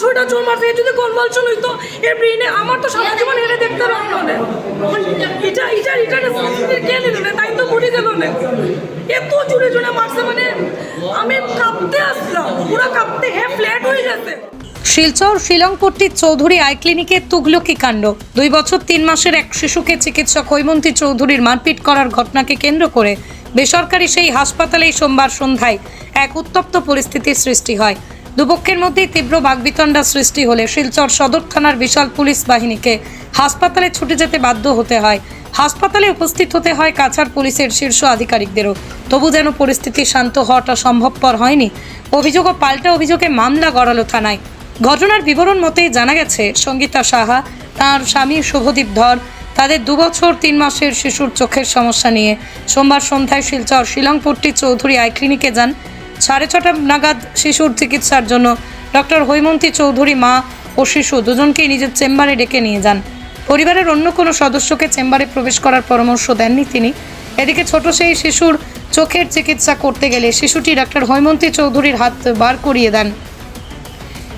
ছয়টা চোর মারছে যদি গোলমাল চল হইতো, এর ব্রেনে আমার তো সারা জীবন এনে দেখতে পারল না এটা এটা এটা কে নিল না তাই তো ঘুরে গেল না এত জোরে জোরে মারছে মানে আমি কাঁপতে আসলাম, পুরো কাঁপতে, হে ফ্ল্যাট হয়ে গেছে। শিলচর শিলংপট্টির চৌধুরী আই ক্লিনিকের তুগলকি কাণ্ড। দুই বছর, তিন মাসের এক শিশুকে চিকিৎসক হৈমন্তী চৌধুরীর মারপিট করার ঘটনাকে কেন্দ্র করে বেসরকারি সেই হাসপাতালেই সোমবার সন্ধ্যায় এক উত্তপ্ত পরিস্থিতির সৃষ্টি হয়। দুপক্ষের মধ্যেই তীব্র বাগবিতণ্ডা সৃষ্টি হলে শিলচর সদর থানার বিশাল পুলিশ বাহিনীকে হাসপাতালে ছুটে যেতে বাধ্য হতে হয়। হাসপাতালে উপস্থিত হতে হয় কাছাড় পুলিশের শীর্ষ আধিকারিকদেরও। তবু যেন পরিস্থিতি শান্ত হওয়াটা সম্ভবপর হয়নি। অভিযোগ ও পাল্টা অভিযোগে মামলা গড়ালো থানায়। ঘটনার বিবরণ মতে জানা গেছে, সঙ্গীতা সাহা, তার স্বামী শুভদীপ ধর, তাদের দুবছর তিন মাসের শিশুর চোখের সমস্যা নিয়ে। সোমবার সন্ধ্যায় শিলচর শিলংপট্টি চৌধুরী আই ক্লিনিকে যান। সাড়ে ছটা নাগাদ শিশুর চিকিৎসার জন্য ডক্টর হৈমন্তী চৌধুরী, মা ও শিশু দুজনকেই নিজের চেম্বারে ডেকে নিয়ে যান। পরিবারের অন্য কোনো সদস্যকে চেম্বারে প্রবেশ করার পরামর্শ দেননি তিনি। এদিকে ছোট সেই শিশুর চোখের চিকিৎসা করতে গেলে শিশুটি ডাক্তার হৈমন্তী চৌধুরীর হাত বার করিয়ে দেন।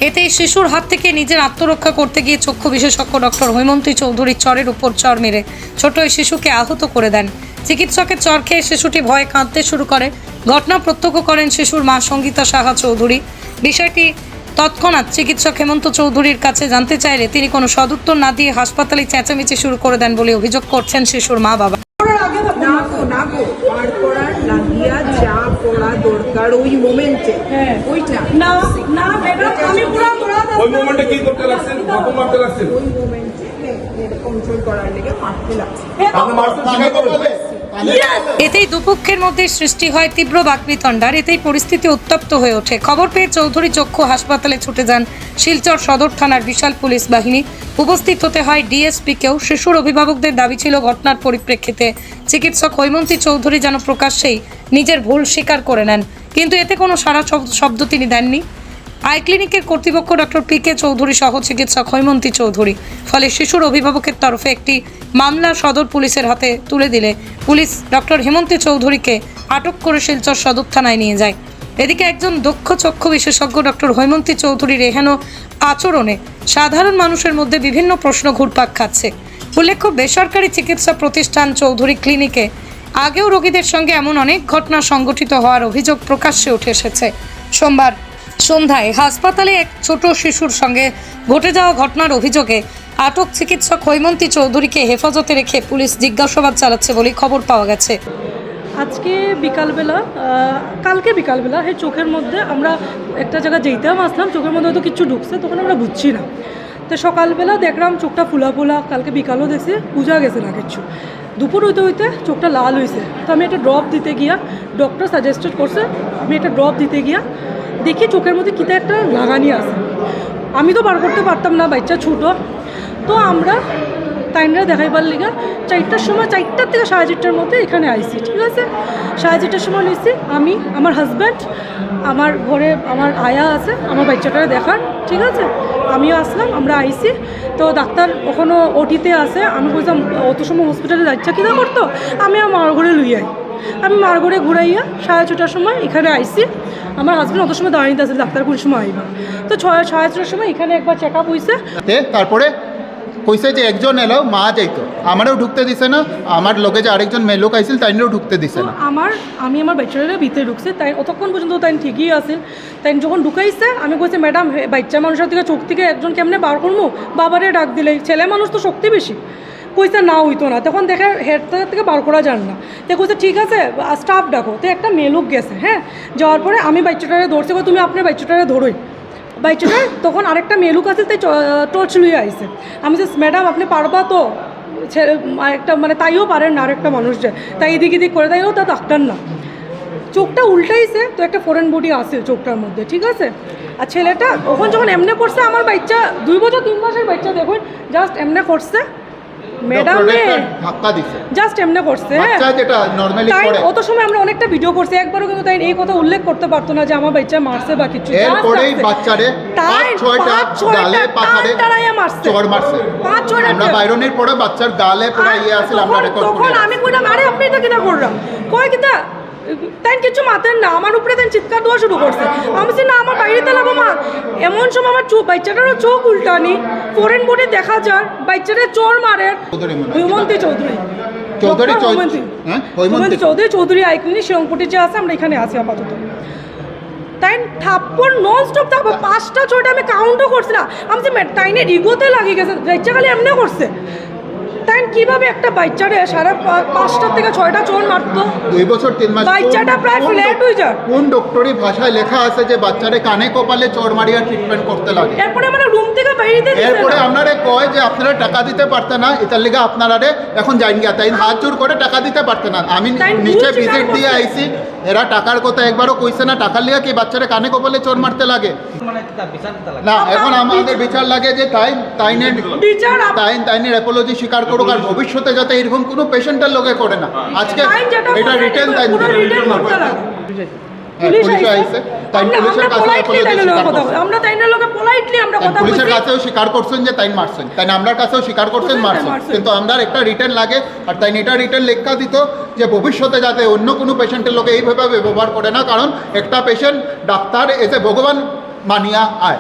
এতে শিশুর হাত থেকে নিজের আত্মরক্ষা করতে গিয়ে চক্ষু বিশেষজ্ঞ ডক্টর হৈমন্তী চৌধুরী চরের উপর চর মেরে ছোট ওই শিশুকে আহত করে দেন। চিকিৎসকের চর খেয়ে শিশুটি ভয়ে কাঁদতে শুরু করে। ঘটনা প্রত্যক্ষ করেন শিশুর মা সঙ্গীতা সাহা চৌধুরী। বিষয়টি তৎক্ষণাৎ চিকিৎসক হেমন্ত চৌধুরীর কাছে জানতে চাইলে তিনি কোনো সদুত্তর না দিয়ে হাসপাতালে চেঁচামেচি শুরু করে দেন বলে অভিযোগ করছেন শিশুর মা বাবা না গো না গো পার করার লাগিয়া যা দরকার ওই মোমেন্টে হ্যাঁ। ওইটা। না না ম্যাডাম আমি পুরো পুরো ওই মোমেন্টে কি করতে লাগছেন ধাপা মারতে লাগছেন ওই মোমেন্টে কন্ট্রোল করার লেগে মারতে লাগছে। আপনি মারতে শিখাই এতেই দুপক্ষের মধ্যে সৃষ্টি হয় তীব্র বাকবিতণ্ডার। এতেই পরিস্থিতি উত্তপ্ত হয়ে ওঠে। খবর পেয়ে চৌধুরী চক্ষু হাসপাতালে ছুটে যান শিলচর সদর থানার বিশাল পুলিশ বাহিনী। উপস্থিত হতে হয় ডিএসপিকেও। শিশুর অভিভাবকদের দাবি ছিল ঘটনার পরিপ্রেক্ষিতে চিকিৎসক হৈমন্তী চৌধুরী যেন প্রকাশ্যেই নিজের ভুল স্বীকার করে নেন। কিন্তু এতে কোনো সারা শব- শব্দ তিনি দেননি। আই ক্লিনিকের কর্তৃপক্ষ ডক্টর পি কে চৌধুরী সহ চিকিৎসক হৈমন্তী চৌধুরী। ফলে শিশুর অভিভাবকের তরফে একটি মামলা সদর পুলিশের হাতে তুলে দিলে পুলিশ ডক্টর হেমন্তী চৌধুরীকে আটক করে শিলচর সদর থানায় নিয়ে যায়। এদিকে একজন দক্ষ চক্ষু বিশেষজ্ঞ ডক্টর হৈমন্তী চৌধুরীর এহেন আচরণে সাধারণ মানুষের মধ্যে বিভিন্ন প্রশ্ন ঘুরপাক খাচ্ছে। উল্লেখ্য, বেসরকারি চিকিৎসা প্রতিষ্ঠান চৌধুরী ক্লিনিকে আগেও রোগীদের সঙ্গে এমন অনেক ঘটনা সংঘটিত হওয়ার অভিযোগ প্রকাশ্যে উঠে এসেছে। সোমবার সন্ধ্যায় হাসপাতালে এক ছোট শিশুর সঙ্গে ঘটে যাওয়া ঘটনার অভিযোগে আটক চিকিৎসক হৈমন্তী চৌধুরীকে হেফাজতে রেখে পুলিশ জিজ্ঞাসাবাদ চালাচ্ছে বলে খবর পাওয়া গেছে। আজকে বিকালবেলা কালকে বিকালবেলা, এই চোখের মধ্যে আমরা একটা জায়গায় যেইতাম আসলাম চোখের মধ্যে হয়তো কিছু ঢুকছে, তখন আমরা বুঝছি না। তো সকালবেলা দেখলাম চোখটা ফুলা ফুলা, কালকে বিকালও দেখছি, বোঝা গেছে না কিছু। দুপুর হইতে হইতে চোখটা লাল হয়েছে তো আমি একটা ড্রপ দিতে গিয়া ডক্টর সাজেস্টেড করছে, আমি একটা ড্রপ দিতে গিয়া দেখি চোখের মধ্যে কিতা একটা লাগানি আছে। আমি তো বার করতে পারতাম না, বাচ্চা ছোটো। তো আমরা টাইমটা দেখাইবার লিগা চারটার সময়, চারটার থেকে সাড়ে চারটার মধ্যে এখানে আইসি ঠিক আছে? সাড়ে চারটার সময় নিয়েছি আমি, আমার হাজব্যান্ড আমার ঘরে আমার আয়া আছে, আমার বাচ্চাটা দেখার ঠিক আছে? আমিও আসলাম, আমরা আইসি তো ডাক্তার ওখানে ওটিতে আছে, আমি বলছিলাম অত সময় হসপিটালে যাচ্ছে কিনা করতো? আমি আমার ঘরে লুই আই। আমি মার ঘরে ঘুরাইয়া সাড়ে ছটার সময় এখানে আইসি আমার হাজব্যান্ড অত সময় দাঁড়িয়ে আছে ডাক্তার কোন সময় আইবা? তো ছয় সাড়ে ছটার সময় এখানে একবার চেক আপ হয়েছে তারপরে কইছে যে একজন এলো মা যাইতো। আমারও ঢুকতে দিছে না আমার লোকে যে আরেকজন মেয়ে লোক আইছিল তাইনেও ঢুকতে দিছে না। আমার আমি আমার বাচ্চারা ভিতরে ঢুকছে তাই অতক্ষণ পর্যন্ত তাই ঠিকই আছে তাই যখন ঢুকাইছে আমি কইছি ম্যাডাম বাচ্চা মানুষের থেকে চোখ থেকে একজন কেমনে বার করব বাবারে ডাক দিলে ছেলে মানুষ তো শক্তি বেশি। কইছে, না, হইতো না। তখন দেখে হেড থেকে বার করা যান না। তো কইছে, ঠিক আছে স্টাফ ডাকো। তো একটা মেলুক গেছে হ্যাঁ? যাওয়ার পরে আমি বাচ্চাটারে ধরছি তুমি আপনার বাচ্চাটারে ধরোই। বাচ্চাটা তখন আরেকটা মেলুক আছে তাই টর্চ লুয়ে আইছে। আমি যে, ম্যাডাম, আপনি পারবা তো? ছেলে একটা মানে তাইও পারেন না আরেকটা মানুষ যে তাই এদিক এদিক করে তাইও তা ডাক্তার না। চোখটা উল্টাইছে, তো একটা ফরেন বডি আছে চোখটার মধ্যে, ঠিক আছে? আর ছেলেটা, ওখান যখন এমনে করছে, আমার বাচ্চা দুই বছর, তিন মাসের বাচ্চা দেখুন জাস্ট এমনে করছে। ম্যাডাম ধাক্কা দিছে। জাস্ট এমনে করছে। বাচ্চা যেটা নর্মালি করে অত সময় আমরা অনেকটা ভিডিও করছি একবারও কিন্তু তাই এই কথা উল্লেখ করতে পারতো না যে আমার বাচ্চা মারছে বা কিছু। এরপরেই বাচ্চারে পাঁচ ছয়টা গালে পাথারে মারছে। চড় মারছে। পাঁচ ছয়টা আমরা বাইরনের পরে বাচ্চার গালে পুরো ইয়ে আছিল আমরা রেকর্ড তখন আমি কইলাম আরে আপনি এটা করলাম? কয় তাই কিছু মাতেন না। আমার উপরে তাই চিৎকার দেওয়া শুরু করছে। আমি না আমার এমন সময় আমার চোখ বাচ্চাটারও চোখ উল্টানি। ফরেন বোর্ডে দেখা যার বাচ্চাটা চোর মারে। হৈমন্তী চৌধুরী। চৌধুরী হৈমন্তী। হ্যাঁ চৌধুরী চৌধুরী আইকনি শিলংপটি যে আছে আমরা এখানে আছি আপাতত। তাই থাপ্পড় নন স্টপ পাঁচটা আমি কাউন্টও করছি না। আমি যে তাইনের ইগোতে লাগিয়ে গেছে বাচ্চা খালি এমনি করছে। কীভাবে একটা বাচ্চারে সাড়ে পা- পাঁচটা থেকে ছয়টা চোর মারতো? দুই বছর তিন মাস। বাচ্চাটা প্রায় ডক- হয়ে যায়। কোন ডক্টরি ভাষায় লেখা আছে যে বাচ্চারে কানে কপালে চোর মারিয়া ট্রিটমেন্ট করতে লাগে। এরপরে মানে রুম থেকে বাইরে দিতে এরপরে আপনারা কয় যে আপনারা টাকা দিতে পারতে না এটার লিগে আপনারা এখন যাইন গিয়া তাই হাত জোর করে টাকা দিতে পারতে না। আমি নিচে ভিজিট দিয়ে আইছি এরা টাকার কথা একবারও কইছে না টাকার লিগে কি বাচ্চারে কানে কপালে চোর মারতে লাগে? না এখন আমাদের বিচার লাগে যে তাই তাইনের বিচার আপ- তাই তাইনের অ্যাপোলজি স্বীকার করুক আর ভবিষ্যতে যাতে এরকম কোনো পেশেন্টের লোকে করে না। আজকে এটা রিটেন তাই। হ্যাঁ। তাই পুলিশের স্বীকার। কাছেও করছেন যে তাই মারছেন। তাই না কাছেও স্বীকার করছেন করছেন, মারছেন। মারছেন। কিন্তু আমরা একটা রিটার্ন লাগে। আর তাই এটা রিটার্ন লেখা দিত যে ভবিষ্যতে যাতে অন্য কোনো পেশেন্টের লোকে এইভাবে ব্যবহার করে না। কারণ একটা পেশেন্ট ডাক্তার এসে ভগবান মানিয়া আয়।